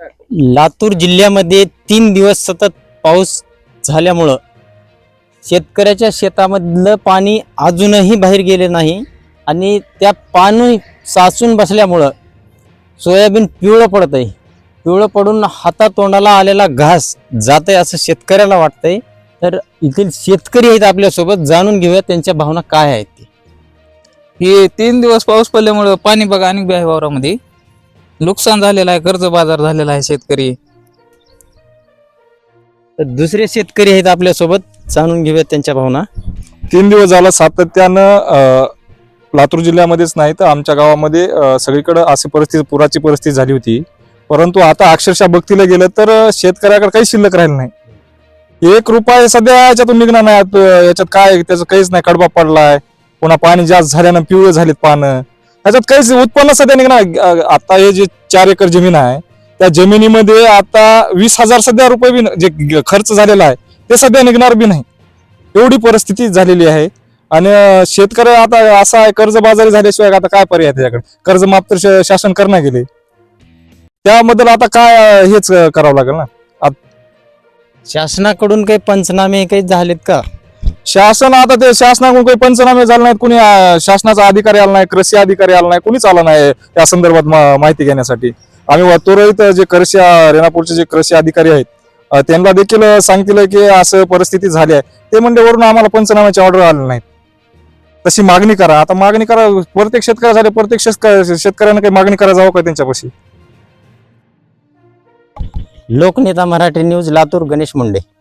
लातूर जिल्ह्यामध्ये तीन दिवस सतत पाऊस झाल्यामुळं शेतकऱ्याच्या शेतामधलं पाणी अजूनही बाहेर गेले नाही आणि त्या पाणी साचून बसल्यामुळं सोयाबीन पिवळं पडत आहे पिवळं पडून हातातोंडाला आलेला घास जात आहे असं शेतकऱ्याला वाटतंय. तर येथील शेतकरी आहेत आपल्यासोबत जाणून घेऊया त्यांच्या भावना काय आहेत. ते हे तीन दिवस पाऊस पडल्यामुळं पाणी बघा आणि आहे वावरामध्ये. नुकसान झालेलं आहे कर्ज बाजार झालेला आहे शेतकरी. तर दुसरे शेतकरी आहेत आपल्यासोबत जाणून घेऊया त्यांच्या भावना. तीन दिवस झाला सातत्यानं अ, लातूर जिल्ह्यामध्येच नाही तर आमच्या गावामध्ये अ, सगळीकडे अशी परिस्थिती पुराची परिस्थिती झाली होती. परंतु आता अक्षरशः बघतीला गेलं तर अ, शेतकऱ्याकडे काही शिल्लक राहिलं नाही. एक रुपये सध्या याच्यातून निघणार नाही आत- याच्यात काय त्याचं काहीच नाही कडबा पडलाय. पुन्हा पाणी जास्त झाल्यानं पिवळे झालेत पानं. ह्याच्यात काहीच उत्पन्न सध्या निघणार आता हे जे चार एकर जमीन आहे त्या जमिनीमध्ये आता वीस हजार सध्या रुपये बी जे ग- खर्च झालेला आहे ते सध्या निघणार बी नाही. एवढी परिस्थिती झालेली आहे. आणि शेतकरी आता असा आहे कर्जबाजारी झाल्याशिवाय आता काय पर्याय त्याच्याकडे? त्याच्याकडे कर्जमाफ तर श- शासन करणार गेले. त्याबद्दल आता काय हेच करावं लागेल ना? शासनाकडून काही पंचनामे काही झालेत का? शासन आता ते शासनाकडून काही पंचनामे झाले नाहीत कुणी अं, शासनाचा अधिकारी आला नाही कृषी अधिकारी आला नाही कुणीच आला नाही त्या संदर्भात मा- माहिती घेण्यासाठी. आम्ही वा- जे कृषी अं, रेणापूरचे जे कृषी अधिकारी आहेत अं, त्यांना देखील सांगतील की असं परिस्थिती झाली आहे. ते म्हणजे वरून आम्हाला पंचनाम्याची ऑर्डर आले नाहीत. तशी मागणी करा. आता मागणी करा प्रत्येक शेतकऱ्यासाठी प्रत्येक शेतक- शेतकऱ्याने काही मागणी करा जावं का त्यांच्यापाशी? लोकनेता मराठी न्यूज लातूर गणेश मुंडे.